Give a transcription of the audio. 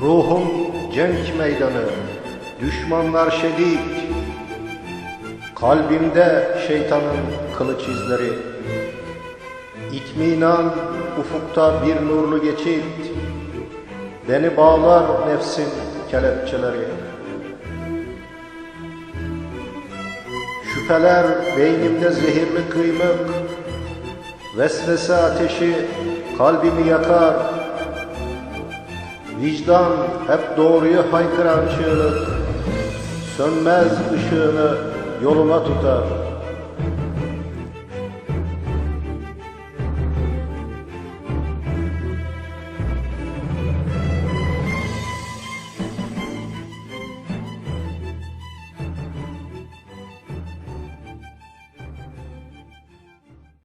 Ruhum cenk meydanı, düşmanlar şedid. Kalbimde şeytanın kılıç izleri. İtminan ufukta bir nurlu geçit. Beni bağlar nefsin kelepçeleri. Şüpheler beynimde zehirli kıymık. Vesvese ateşi kalbimi yakar. Vicdan hep doğruyu haykıran çığlık, sönmez ışığını yoluma tutar.